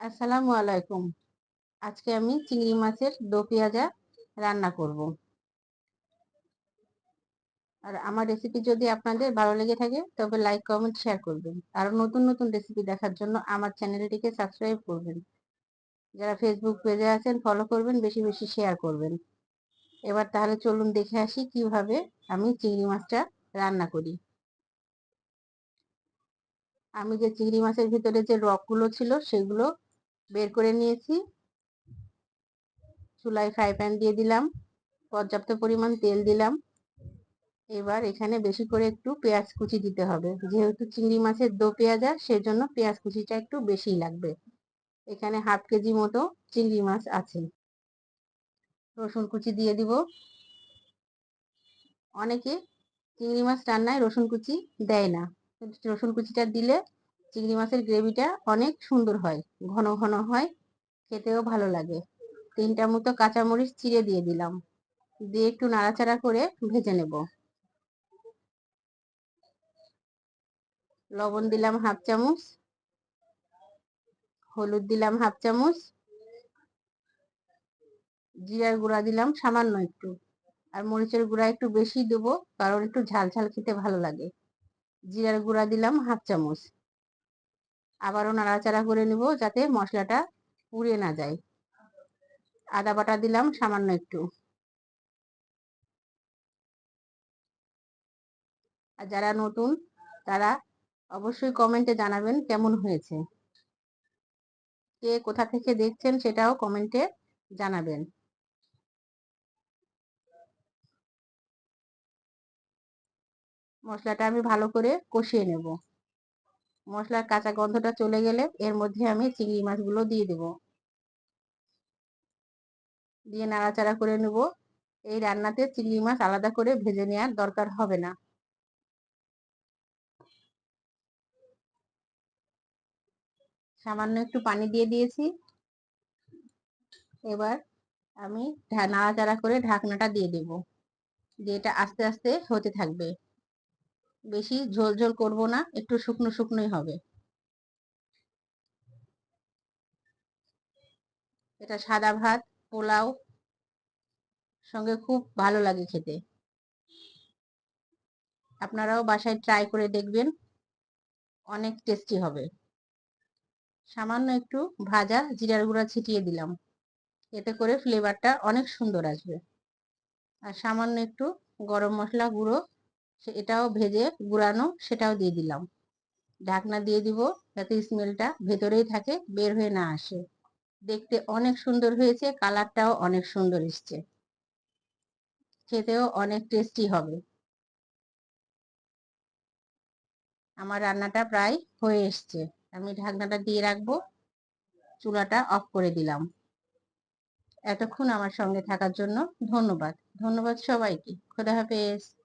আসসালামু আলাইকুম। আজকে আমি চিংড়ি মাছের দো পেঁয়াজা রান্না করব। আর আমার রেসিপি যদি আপনাদের ভালো লেগে থাকে, তবে লাইক কমেন্ট শেয়ার করবেন। আর নতুন নতুন রেসিপি দেখার জন্য আমার চ্যানেলটিকে সাবস্ক্রাইব করবেন। যারা ফেসবুক পেজে আছেন ফলো করবেন, বেশি বেশি শেয়ার করবেন। এবার তাহলে চলুন দেখে আসি কীভাবে আমি চিংড়ি মাছটা রান্না করি। আমি যে চিংড়ি মাছের ভিতরে যে রকগুলো ছিল, সেগুলো বের করে নিয়েছি। চুলায় ফ্রাই প্যান দিয়ে দিলাম। পর্যাপ্ত পরিমাণ তেল দিলাম। এবার এখানে বেশি করে একটু পেঁয়াজ কুচি দিতে হবে। যেহেতু চিংড়ি মাছের দো পেঁয়াজা সেজন্য পেঁয়াজ কুচিটা একটু বেশি লাগবে। এখানে হাফ কেজি মতো চিংড়ি মাছ আছে। রসুন কুচি দিয়ে দিব। অনেকে চিংড়ি মাছ রান্নায় রসুন কুচি দেয় না। রসুন কুচিটা দিলে চিংড়ি মাছের গ্রেভিটা অনেক সুন্দর হয়, ঘন ঘন হয়, খেতেও ভালো লাগে। তিনটা মতো কাঁচামরিচ চিড়ে দিয়ে দিলাম। দিয়ে একটু নাড়াচাড়া করে ভেজে নেব। লবণ দিলাম হাফ চামচ। হলুদ দিলাম হাফ চামচ। জিরার গুঁড়া দিলাম সামান্য একটু। আর মরিচের গুঁড়া একটু বেশি দেবো, কারণ একটু ঝাল ঝাল খেতে ভালো লাগে। জিরার গুঁড়া দিলাম হাফ চামচ। আবারও নাড়াচাড়া করে নেব যাতে মশলাটা পুড়ে না যায়। আদা বাটা দিলাম সামান্য একটু। আর যারা নতুন, তারা অবশ্যই কমেন্টে জানাবেন কেমন হয়েছে। কে কোথা থেকে দেখছেন সেটাও কমেন্টে জানাবেন। মশলাটা আমি ভালো করে কষিয়ে নেব। মশলার কাঁচা গন্ধটা চলে গেলে এর মধ্যে আমি চিংড়ি মাছগুলো দিয়ে দেব। দিয়ে নাড়াচাড়া করে নেব। এই রান্নাতে চিংড়ি মাছ আলাদা করে ভেজে নেওয়ার দরকার হবে না। সামান্য একটু পানি দিয়ে দিয়েছি। এবার আমি নাড়াচাড়া করে ঢাকনাটা দিয়ে দেব। দিয়ে এটা আস্তে আস্তে হতে থাকবে। বেশি ঝোল ঝোল করব না, একটু শুকনো শুকনোই হবে। এটা সাদা ভাত, পোলাও, সঙ্গে খুব ভালো লাগে খেতে। আপনারাও বাসায় ট্রাই করে দেখবেন, অনেক টেস্টি হবে। সামান্য একটু ভাজা জিরার গুঁড়া ছিটিয়ে দিলাম। এতে করে ফ্লেভারটা অনেক সুন্দর আসবে। আর সামান্য একটু গরম মশলা গুঁড়ো এটাও ভেজে গুঁড়ানো, সেটাও দিয়ে দিলাম। ঢাকনা দিয়ে দিব, যাতে স্মেলটা ভেতরেই থাকে, বের হয়ে না আসে। দেখতে অনেক সুন্দর হয়েছে, কালারটাও অনেক সুন্দর এসছে। খেতেও অনেক টেস্টি হবে। আমার রান্নাটা প্রায় হয়ে এসছে। আমি ঢাকনাটা দিয়ে রাখব, চুলাটা অফ করে দিলাম। এতক্ষণ আমার সঙ্গে থাকার জন্য ধন্যবাদ। ধন্যবাদ সবাইকে। খোদা হাফেজ।